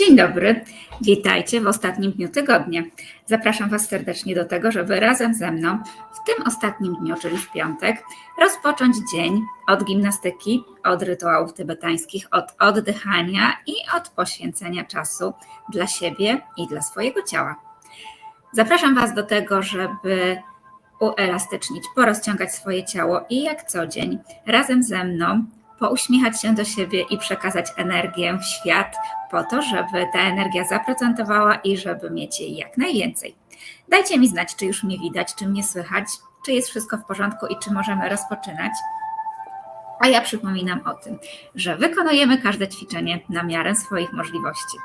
Dzień dobry, witajcie w ostatnim dniu tygodnia. Zapraszam Was serdecznie do tego, żeby razem ze mną w tym ostatnim dniu, czyli w piątek, rozpocząć dzień od gimnastyki, od rytuałów tybetańskich, od oddychania i od poświęcenia czasu dla siebie i dla swojego ciała. Zapraszam Was do tego, żeby uelastycznić, porozciągać swoje ciało i jak co dzień razem ze mną pouśmiechać się do siebie i przekazać energię w świat po to, żeby ta energia zaprocentowała i żeby mieć jej jak najwięcej. Dajcie mi znać, czy już mnie widać, czy mnie słychać, czy jest wszystko w porządku i czy możemy rozpoczynać. A ja przypominam o tym, że wykonujemy każde ćwiczenie na miarę swoich możliwości.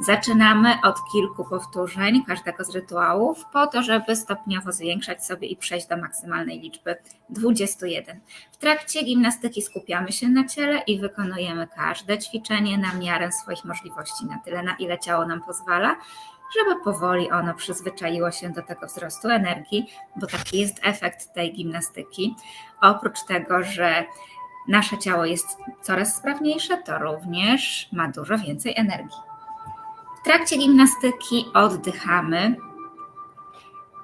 Zaczynamy od kilku powtórzeń każdego z rytuałów, po to, żeby stopniowo zwiększać sobie i przejść do maksymalnej liczby 21. W trakcie gimnastyki skupiamy się na ciele i wykonujemy każde ćwiczenie na miarę swoich możliwości, na tyle, na ile ciało nam pozwala, żeby powoli ono przyzwyczaiło się do tego wzrostu energii, bo taki jest efekt tej gimnastyki. Oprócz tego, że nasze ciało jest coraz sprawniejsze, to również ma dużo więcej energii. Trakcie gimnastyki oddychamy.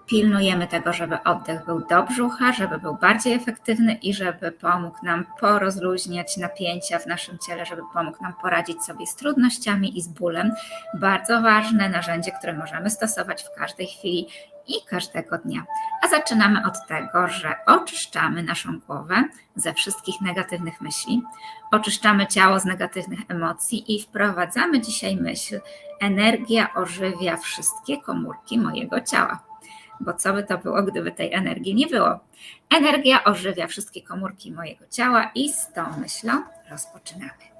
Pilnujemy tego, żeby oddech był do brzucha, żeby był bardziej efektywny i żeby pomógł nam porozluźniać napięcia w naszym ciele, żeby pomógł nam poradzić sobie z trudnościami i z bólem. Bardzo ważne narzędzie, które możemy stosować w każdej chwili i każdego dnia. A zaczynamy od tego, że oczyszczamy naszą głowę ze wszystkich negatywnych myśli, oczyszczamy ciało z negatywnych emocji i wprowadzamy dzisiaj myśl: energia ożywia wszystkie komórki mojego ciała. Bo co by to było, gdyby tej energii nie było? Energia ożywia wszystkie komórki mojego ciała i z tą myślą rozpoczynamy.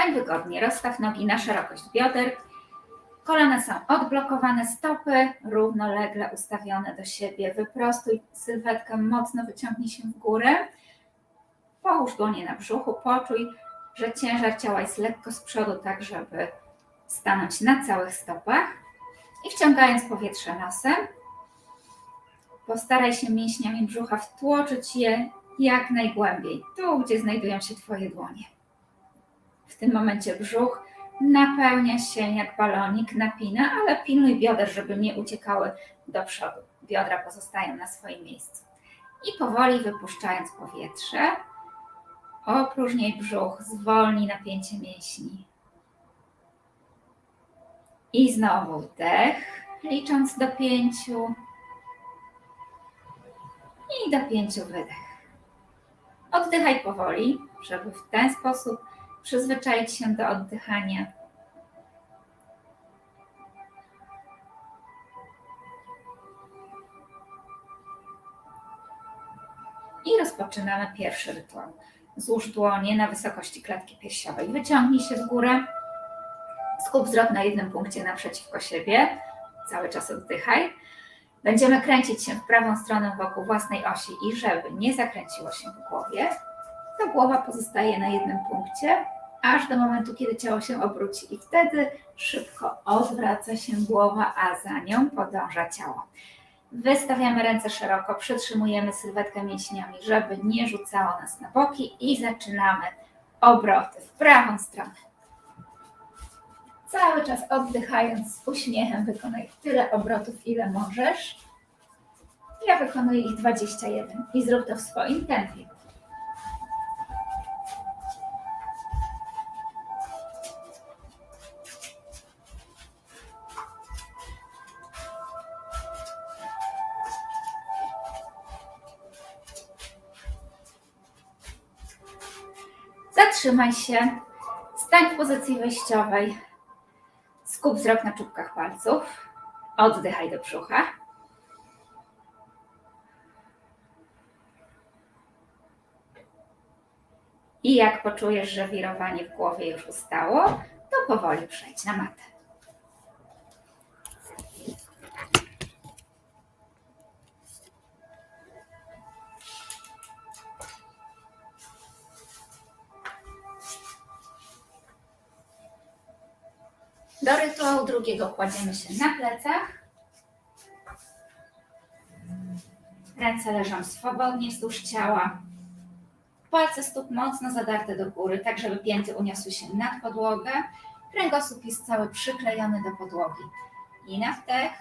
Stań wygodnie, rozstaw nogi na szerokość bioder. Kolana są odblokowane, stopy równolegle ustawione do siebie. Wyprostuj sylwetkę, mocno wyciągnij się w górę. Połóż dłonie na brzuchu, poczuj, że ciężar ciała jest lekko z przodu, tak żeby stanąć na całych stopach. I wciągając powietrze nosem, postaraj się mięśniami brzucha wtłoczyć je jak najgłębiej, tu gdzie znajdują się Twoje dłonie. Tym momencie brzuch napełnia się jak balonik, napina, ale pilnuj bioder, żeby nie uciekały do przodu. Biodra pozostają na swoim miejscu. I powoli wypuszczając powietrze, opróżnij brzuch, zwolnij napięcie mięśni. I znowu wdech, licząc do pięciu. I do pięciu wydech. Oddychaj powoli, żeby w ten sposób przyzwyczaić się do oddychania. I rozpoczynamy pierwszy rytuał. Złóż dłonie na wysokości klatki piersiowej. Wyciągnij się w górę. Skup wzrok na jednym punkcie naprzeciwko siebie. Cały czas oddychaj. Będziemy kręcić się w prawą stronę wokół własnej osi i żeby nie zakręciło się w głowie, to głowa pozostaje na jednym punkcie, aż do momentu, kiedy ciało się obróci i wtedy szybko odwraca się głowa, a za nią podąża ciało. Wystawiamy ręce szeroko, przytrzymujemy sylwetkę mięśniami, żeby nie rzucało nas na boki i zaczynamy obroty w prawą stronę. Cały czas oddychając z uśmiechem wykonaj tyle obrotów, ile możesz. Ja wykonuję ich 21 i zrób to w swoim tempie. Zatrzymaj się, stań w pozycji wyjściowej, skup wzrok na czubkach palców, oddychaj do brzucha. I jak poczujesz, że wirowanie w głowie już ustało, to powoli przejdź na matę. Do rytuału drugiego kładziemy się na plecach. Ręce leżą swobodnie wzdłuż ciała. Palce stóp mocno zadarte do góry, tak żeby pięty uniosły się nad podłogę. Kręgosłup jest cały przyklejony do podłogi. I na wdech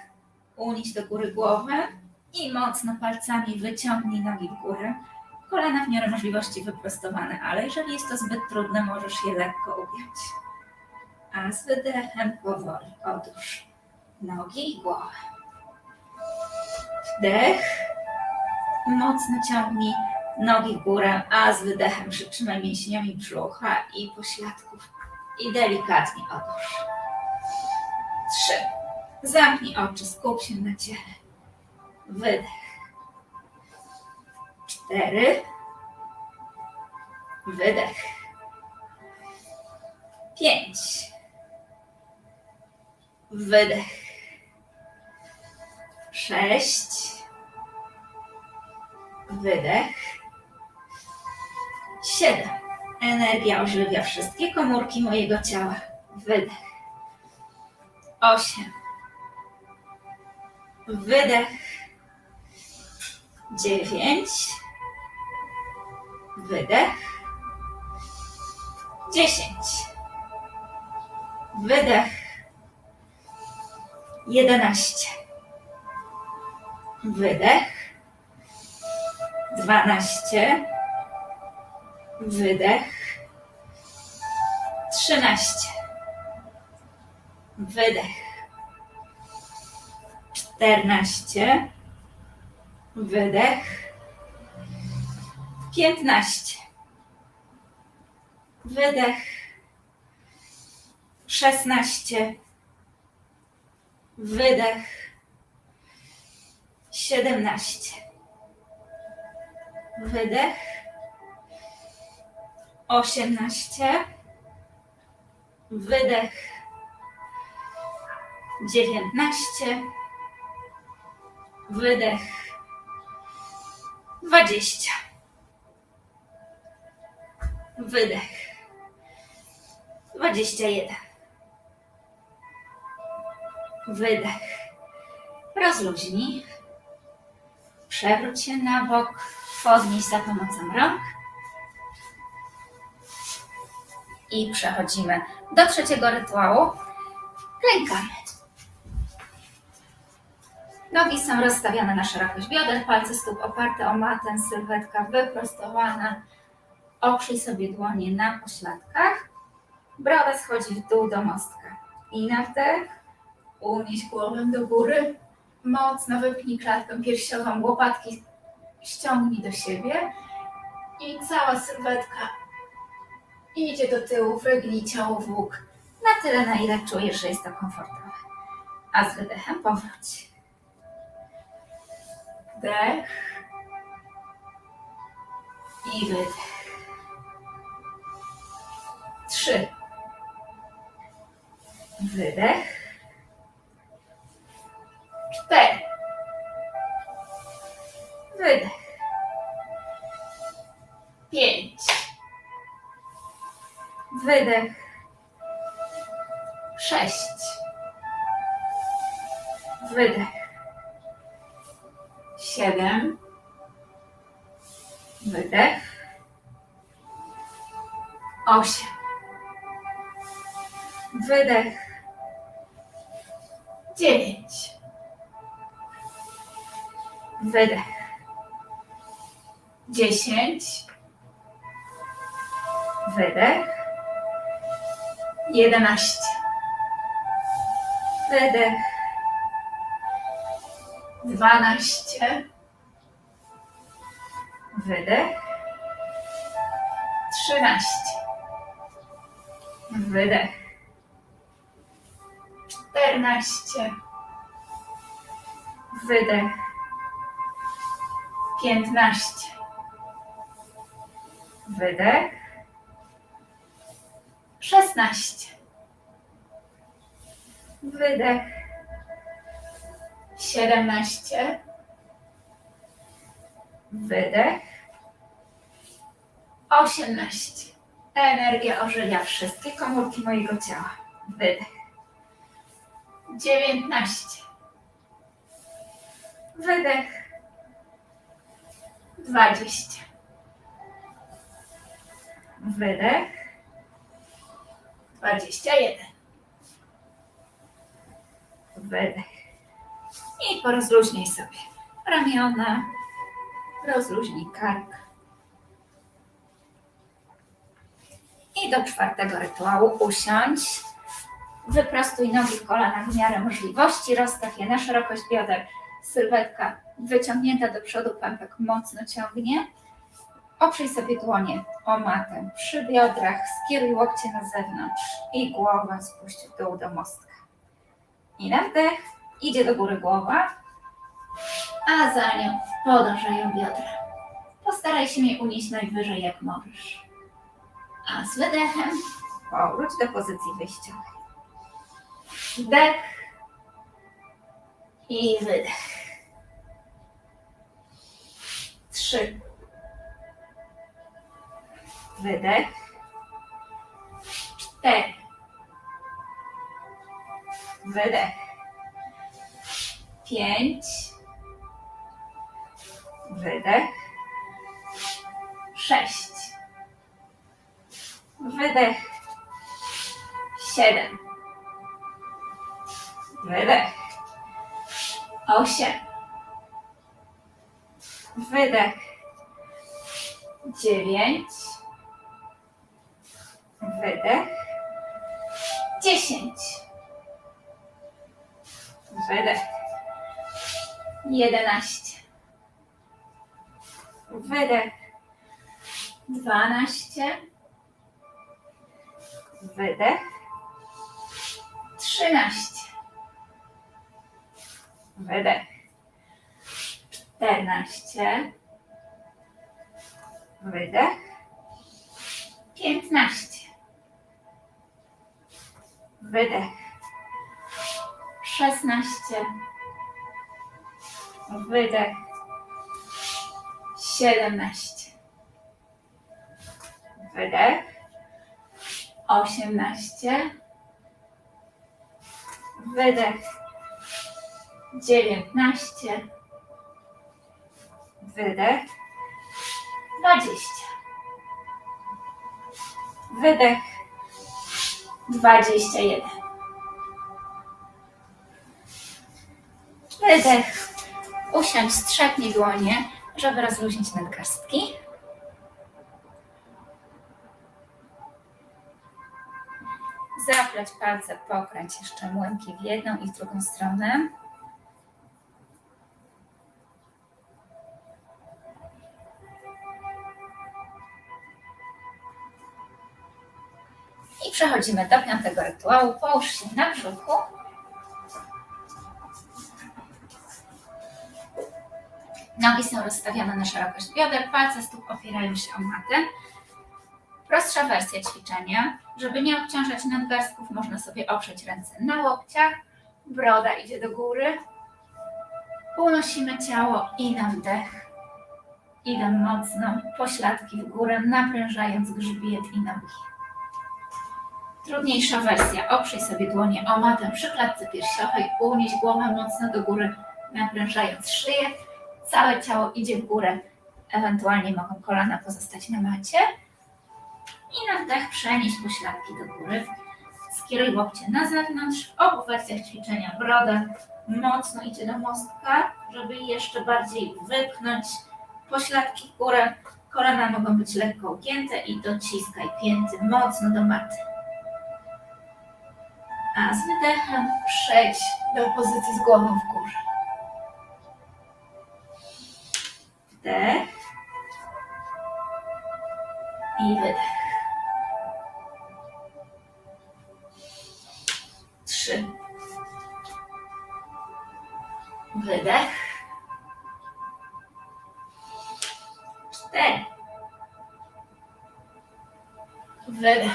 unieś do góry głowę i mocno palcami wyciągnij nogi w górę. Kolana w miarę możliwości wyprostowane, ale jeżeli jest to zbyt trudne, możesz je lekko ugiąć. A z wydechem powoli odłóż nogi i głowę. Wdech. Mocno ciągnij nogi w górę, a z wydechem przytrzymaj mięśniami brzucha i pośladków. I delikatnie odłóż. Trzy. Zamknij oczy, skup się na ciele. Wydech. Cztery. Wydech. Pięć. Wydech. Sześć. Wydech. Siedem. Energia ożywia wszystkie komórki mojego ciała. Wydech. Osiem. Wydech. Dziewięć. Wydech. Dziesięć. Wydech. Jedenaście. Wydech. Dwanaście. Wydech. Trzynaście. Wydech. Czternaście. Wydech. Piętnaście. Wydech. Szesnaście. Wydech. Siedemnaście. Wydech. Osiemnaście. Wydech. Dziewiętnaście. Wydech. Dwadzieścia. Wydech. Dwadzieścia jeden. Wydech. Rozluźnij. Przewróć się na bok. Podnieś za pomocą rąk. I przechodzimy do trzeciego rytuału. Klękamy. Nogi są rozstawione na szerokość bioder, palce stóp oparte o matę, sylwetka wyprostowana. Oprzyj sobie dłonie na pośladkach. Broda schodzi w dół do mostka. I na wdech unieś głowę do góry. Mocno wypnij klatkę piersiową, łopatki ściągnij do siebie. I cała sylwetka idzie do tyłu, wygnij ciało w łuk. Na tyle, na ile czujesz, że jest to komfortowe. A z wydechem powróć. Wdech i wydech. Trzy. Wydech. Cztery. Wydech. Pięć. Wydech. Sześć. Wydech. Siedem. Wydech. Osiem. Wydech. Dziewięć. Wydech. Dziesięć. Wydech. Jedenaście. Wydech. Dwanaście. Wydech. Trzynaście. Wydech. Czternaście. Wydech. Piętnaście. Wydech. Szesnaście. Wydech. Siedemnaście. Wydech. Osiemnaście. Energia ożywia wszystkie komórki mojego ciała. Wydech. Dziewiętnaście. Wydech. Dwadzieścia. Wydech. Dwadzieścia jeden. Wydech. I porozluźnij sobie ramiona, rozluźnij kark. I do czwartego rytuału usiądź. Wyprostuj nogi w kolanach w miarę możliwości, rozstaw je na szerokość bioder, sylwetka wyciągnięta do przodu, pępek mocno ciągnie. Oprzyj sobie dłonie o matę przy biodrach, skieruj łokcie na zewnątrz i głowę spuść w dół do mostka. I na wdech idzie do góry głowa, a za nią podążają biodra. Postaraj się mnie unieść najwyżej jak możesz. A z wydechem powróć do pozycji wyjściowej. Wdech i wydech. Trzy. Wydech. Cztery. Wydech. Pięć. Wydech. Sześć. Wydech. Siedem. Wydech. Osiem. Wydech. Dziewięć. Wydech. Dziesięć. Wydech. Jedenaście. Wydech. Dwanaście. Wydech. Trzynaście. Wydech. Czternaście. Wydech. Piętnaście. Wydech. Szesnaście. Wydech. Siedemnaście. Wydech. Osiemnaście. Wydech. Dziewiętnaście. Wydech. Dwadzieścia. Wydech. Dwadzieścia jeden. Wydech. Usiądź, strzepnij dłonie, żeby rozluźnić nadgarstki. Zapleć palce, pokręć jeszcze młynki w jedną i w drugą stronę. Przechodzimy do piątego rytuału. Połóż się na brzuchu. Nogi są rozstawione na szerokość bioder, palce stóp opierają się o matę. Prostsza wersja ćwiczenia. Żeby nie obciążać nadgarstków, można sobie oprzeć ręce na łokciach. Broda idzie do góry. Unosimy ciało i na wdech. Idę mocno, pośladki w górę, naprężając grzbiet i nogi. Trudniejsza wersja. Oprzyj sobie dłonie o matę przy klatce piersiowej, unieś głowę mocno do góry, naprężając szyję. Całe ciało idzie w górę. Ewentualnie mogą kolana pozostać na macie. I na wdech przenieść pośladki do góry. Skieruj łokcie na zewnątrz. W obu wersjach ćwiczenia broda mocno idzie do mostka, żeby jeszcze bardziej wypchnąć pośladki w górę. Kolana mogą być lekko ugięte i dociskaj pięty mocno do maty. A z wydechem przejdź do pozycji z głową w górze. Wdech i wydech. Trzy. Wydech. Cztery. Wydech.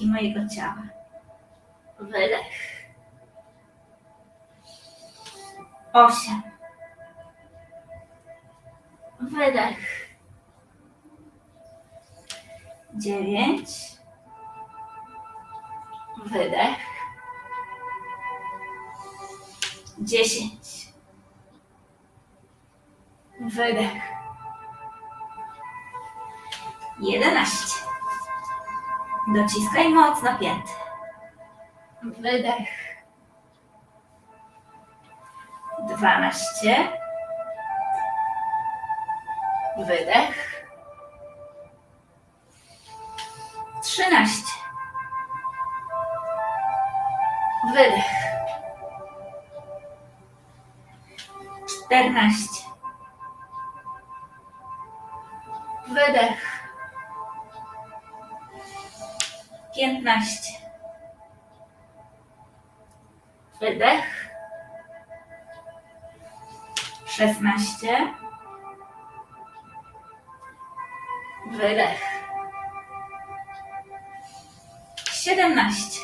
Komórki mojego ciała. Wydech. osiem. Wydech. Dziewięć. Wydech. Dziesięć. Wydech. Jedenaście. Dociskaj mocno pięty. Wydech. Dwanaście. Wydech. Trzynaście. Wydech. Czternaście. Wydech. Siedemnaście.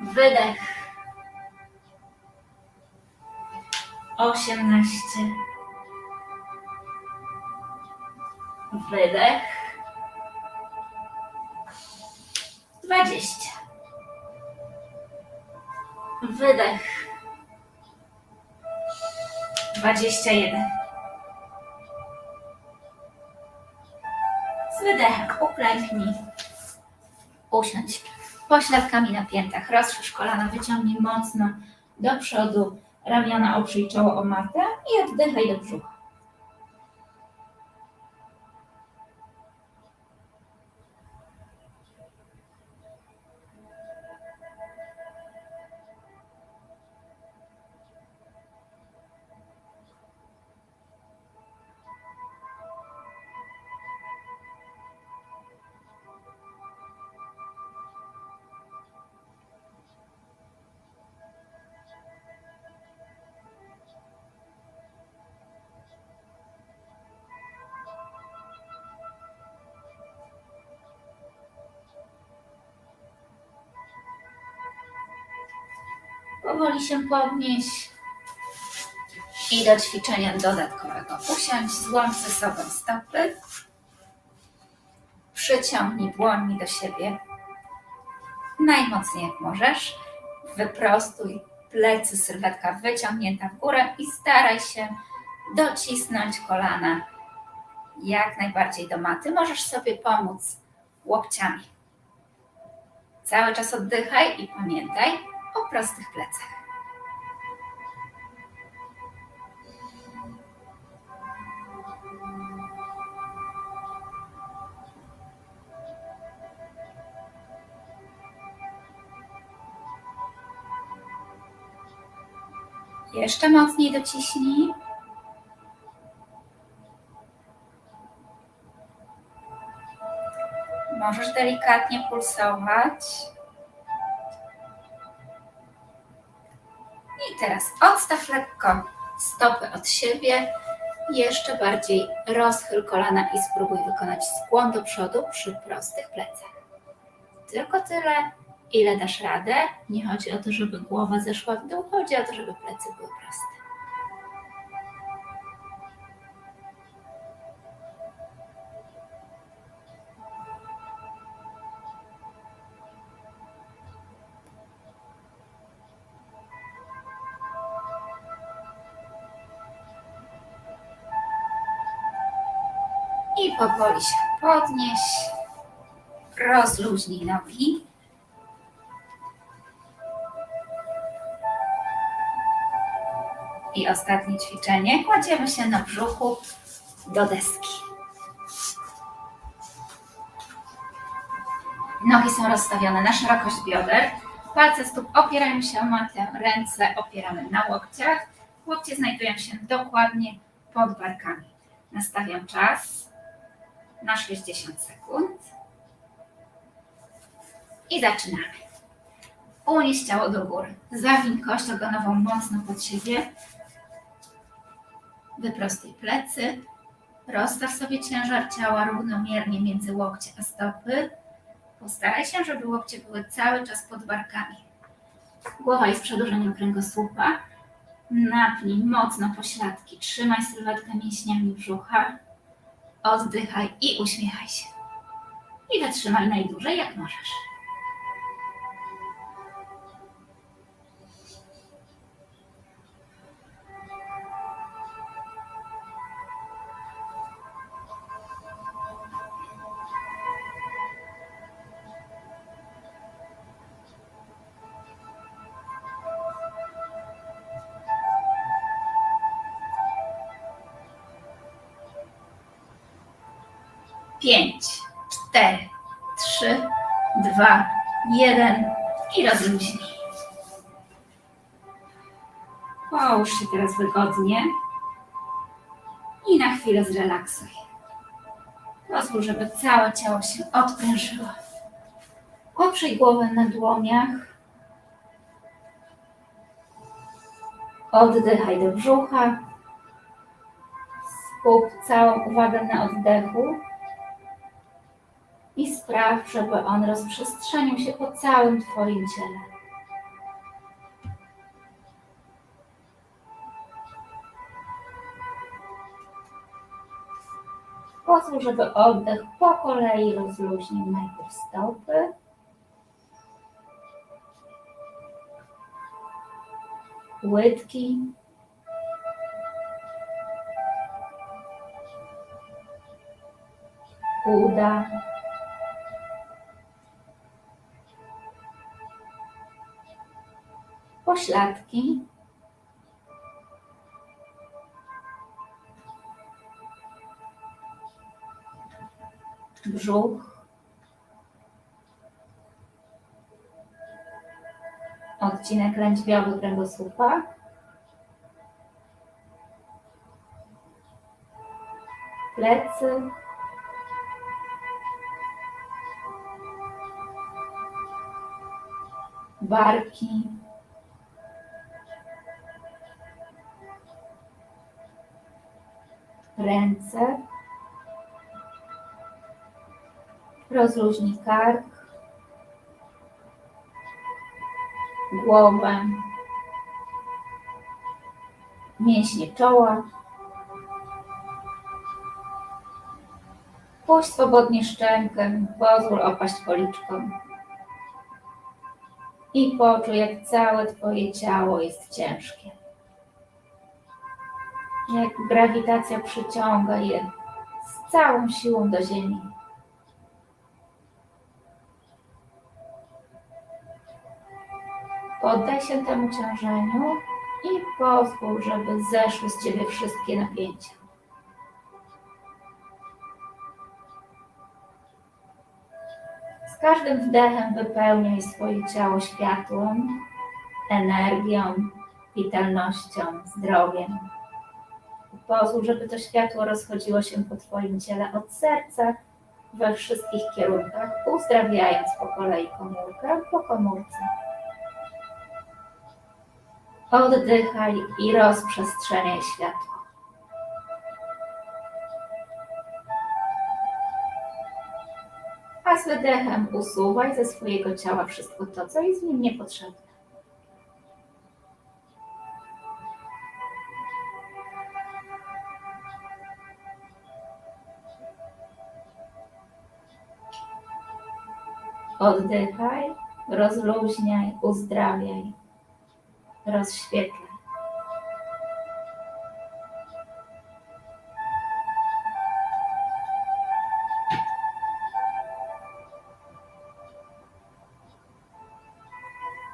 Wydech. Osiemnaście. Wydech. Dwadzieścia. Wydech. Dwadzieścia jeden. Z wydechem uklęknij. Usiądź. Pośladkami na piętach. Rozszerz kolana, wyciągnij mocno do przodu. Ramiona oprzyj czoło o matę i oddychaj do brzucha. Powoli się podnieś. I do ćwiczenia dodatkowego usiądź, złącz ze sobą stopy. Przyciągnij dłońmi do siebie najmocniej jak możesz. Wyprostuj plecy, sylwetka wyciągnięta w górę i staraj się docisnąć kolana jak najbardziej do maty. Możesz sobie pomóc łokciami. Cały czas oddychaj i pamiętaj o prostych plecach. Jeszcze mocniej dociśnij. Możesz delikatnie pulsować. I teraz odstaw lekko stopy od siebie. Jeszcze bardziej rozchyl kolana i spróbuj wykonać skłon do przodu przy prostych plecach. Tylko tyle, ile dasz radę. Nie chodzi o to, żeby głowa zeszła w dół, chodzi o to, żeby plecy były proste. Powoli się podnieś. Rozluźnij nogi. I ostatnie ćwiczenie. Kładziemy się na brzuchu do deski. Nogi są rozstawione na szerokość bioder. Palce stóp opierają się o matę, ręce opieramy na łokciach. Łokcie znajdują się dokładnie pod barkami. Nastawiam czas na 60 sekund. I zaczynamy. Unieś ciało do góry. Zawiń kość ogonową mocno pod siebie. Wyprostuj plecy. Rozstaw sobie ciężar ciała równomiernie między łokcie a stopy. Postaraj się, żeby łokcie były cały czas pod barkami. Głowa jest przedłużeniem kręgosłupa. Napnij mocno pośladki. Trzymaj sylwetkę mięśniami brzucha. Oddychaj i uśmiechaj się. I wytrzymaj najdłużej jak możesz. Pięć, cztery, trzy, dwa, jeden i rozluźnij. Połóż się teraz wygodnie i na chwilę zrelaksuj. Pozwól, żeby całe ciało się odprężyło. Oprzyj głowę na dłoniach. Oddychaj do brzucha. Skup całą uwagę na oddechu i spraw, żeby on rozprzestrzenił się po całym Twoim ciele. Pozwól, żeby oddech po kolei rozluźnił najpierw stopy, łydki, uda, pośladki, brzuch, odcinek lędźwiowy kręgosłupa, plecy, barki, ręce, rozluźnij kark, głowę, mięśnie czoła. Puść swobodnie szczękę, pozwól opaść policzkom. I poczuj, jak całe Twoje ciało jest ciężkie. Jak grawitacja przyciąga je z całą siłą do ziemi. Poddaj się temu ciążeniu i pozwól, żeby zeszły z Ciebie wszystkie napięcia. Z każdym wdechem wypełniaj swoje ciało światłem, energią, witalnością, zdrowiem. Pozwól, żeby to światło rozchodziło się po Twoim ciele od serca we wszystkich kierunkach, uzdrawiając po kolei komórkę po komórce. Oddychaj i rozprzestrzeniaj światło. A z wydechem usuwaj ze swojego ciała wszystko to, co jest w nim niepotrzebne. Oddychaj, rozluźniaj, uzdrawiaj, rozświetlaj.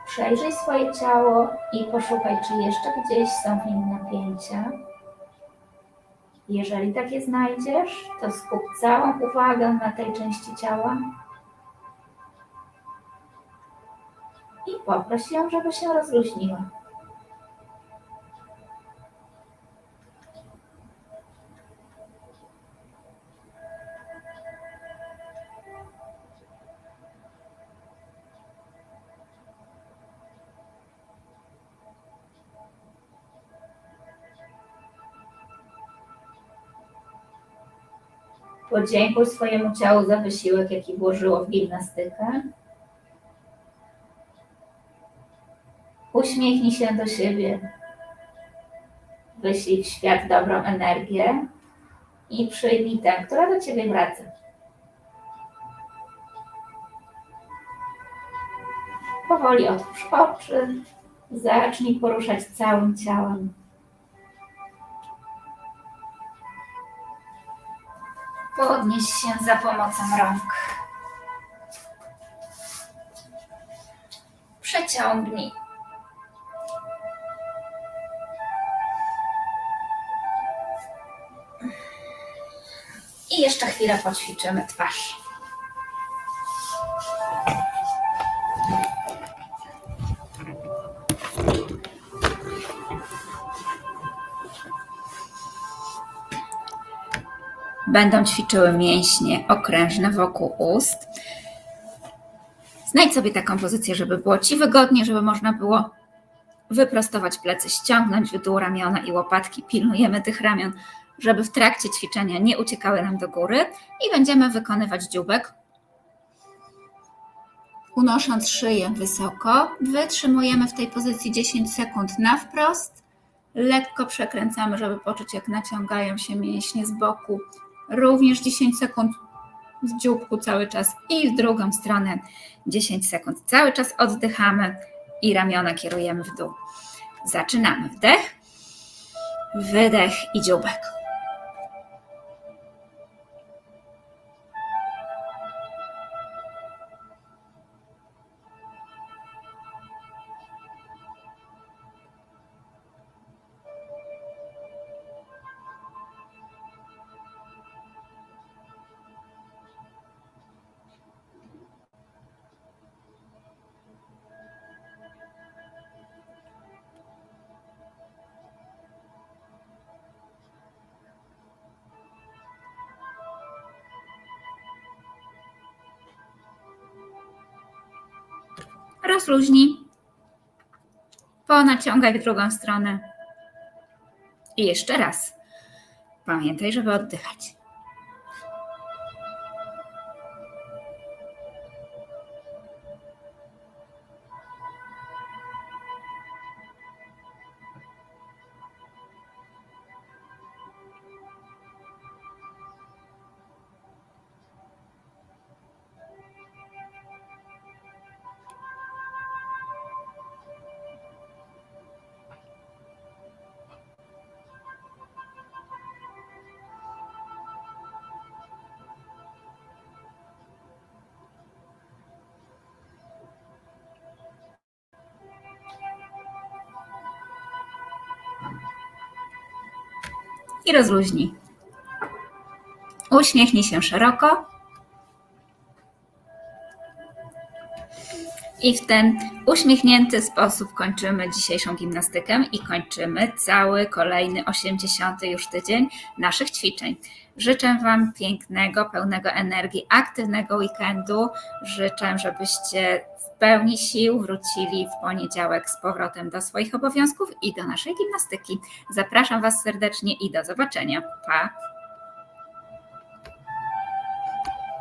Przejrzyj swoje ciało i poszukaj, czy jeszcze gdzieś są w nim napięcia. Jeżeli takie znajdziesz, to skup całą uwagę na tej części ciała ją, żeby się rozluźniła. Podziękuj swojemu ciału za wysiłek, jaki włożyło w gimnastykę. Uśmiechnij się do siebie. Wyślij w świat dobrą energię i przyjmij tę, która do ciebie wraca. Powoli otwórz oczy. Zacznij poruszać całym ciałem. Podnieś się za pomocą rąk. Przeciągnij. I jeszcze chwilę poćwiczymy twarz. Będą ćwiczyły mięśnie okrężne wokół ust. Znajdź sobie taką pozycję, żeby było Ci wygodnie, żeby można było wyprostować plecy, ściągnąć w dół ramiona i łopatki. Pilnujemy tych ramion, żeby w trakcie ćwiczenia nie uciekały nam do góry i będziemy wykonywać dzióbek. Unosząc szyję wysoko, wytrzymujemy w tej pozycji 10 sekund na wprost. Lekko przekręcamy, żeby poczuć, jak naciągają się mięśnie z boku. Również 10 sekund w dzióbku cały czas i w drugą stronę 10 sekund. Cały czas oddychamy i ramiona kierujemy w dół. Zaczynamy. Wdech, wydech i dzióbek. Rozluźnij. Ponaciągaj w drugą stronę. I jeszcze raz. Pamiętaj, żeby oddychać. I rozluźnij. Uśmiechnij się szeroko. I w ten uśmiechnięty sposób kończymy dzisiejszą gimnastykę i kończymy cały kolejny 80 już tydzień naszych ćwiczeń. Życzę Wam pięknego, pełnego energii, aktywnego weekendu. Życzę, żebyście pełni sił wrócili w poniedziałek z powrotem do swoich obowiązków i do naszej gimnastyki. Zapraszam Was serdecznie i do zobaczenia. Pa!